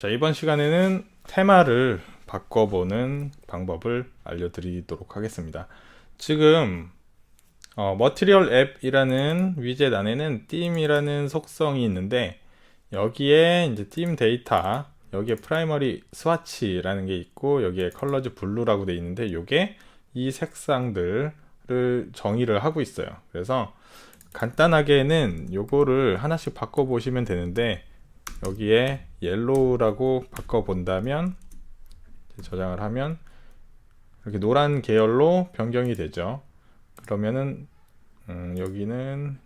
자, 이번 시간에는 테마를 바꿔보는 방법을 알려드리도록 하겠습니다. 지금 어, 머티리얼 앱이라는 위젯 안에는 띠임이라는 속성이 있는데 여기에 이제 띠임 데이터 여기에 프라이머리 스와치라는 게 있고 여기에 컬러즈 블루라고 돼 있는데 요게 이 색상들을 정의를 하고 있어요. 그래서 간단하게는 요거를 하나씩 바꿔 보시면 되는데 여기에 옐로우라고 바꿔 본다면 저장을 하면 이렇게 노란 계열로 변경이 되죠. 그러면은 음, 여기는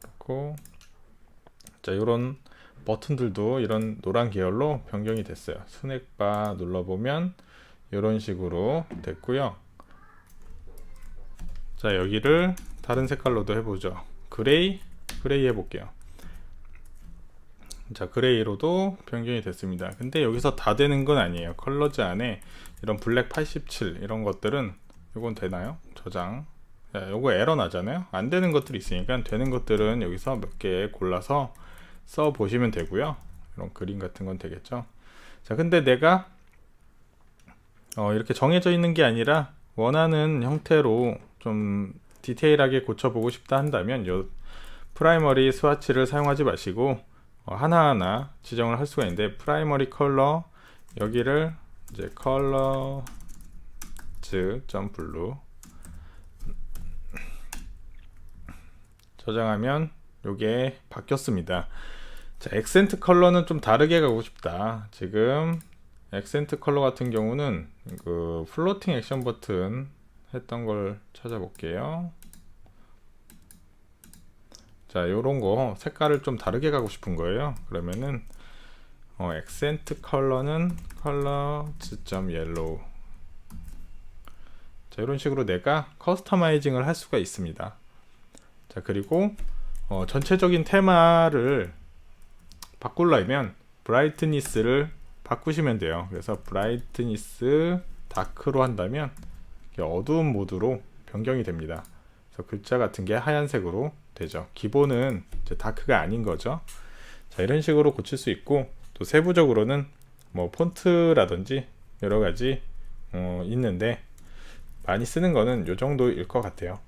그렇고 자 이런 버튼들도 이런 노란 계열로 변경이 됐어요. 스낵바 눌러보면 이런 식으로 됐고요. 자 여기를 다른 색깔로도 해보죠. 그레이 그레이 해볼게요. 자 그레이로도 변경이 됐습니다. 근데 여기서 다 되는 건 아니에요. 컬러즈 안에 이런 블랙 87 이런 것들은 이건 되나요? 저장. 자, 요거 에러 나잖아요. 안 되는 것들이 있으니까 되는 것들은 여기서 몇 개 골라서 써 보시면 되고요. 이런 그림 같은 건 되겠죠. 자, 근데 내가 어, 이렇게 정해져 있는 게 아니라 원하는 형태로 좀 디테일하게 고쳐보고 싶다 한다면 요 프라이머리 스와치를 사용하지 마시고 어, 하나하나 지정을 할 수가 있는데 프라이머리 컬러 여기를 이제 컬러 점 블루 저장하면 요게 바뀌었습니다. 자, 액센트 컬러는 좀 다르게 가고 싶다. 지금 액센트 컬러 같은 경우는 그 플로팅 액션 버튼 했던 걸 찾아볼게요. 자, 요런 거 색깔을 좀 다르게 가고 싶은 거예요. 그러면은 어, 액센트 컬러는 컬러 점 옐로우. 자, 이런 식으로 내가 커스터마이징을 할 수가 있습니다. 자, 그리고 어, 전체적인 테마를 바꾸려면 브라이트니스를 바꾸시면 돼요. 그래서 브라이트니스 다크로 한다면 어두운 모드로 변경이 됩니다. 그래서 글자 같은 게 하얀색으로 되죠. 기본은 다크가 아닌 거죠. 자, 이런 식으로 고칠 수 있고 또 세부적으로는 뭐 폰트라든지 여러 가지 어, 있는데 많이 쓰는 거는 요 정도일 것 같아요.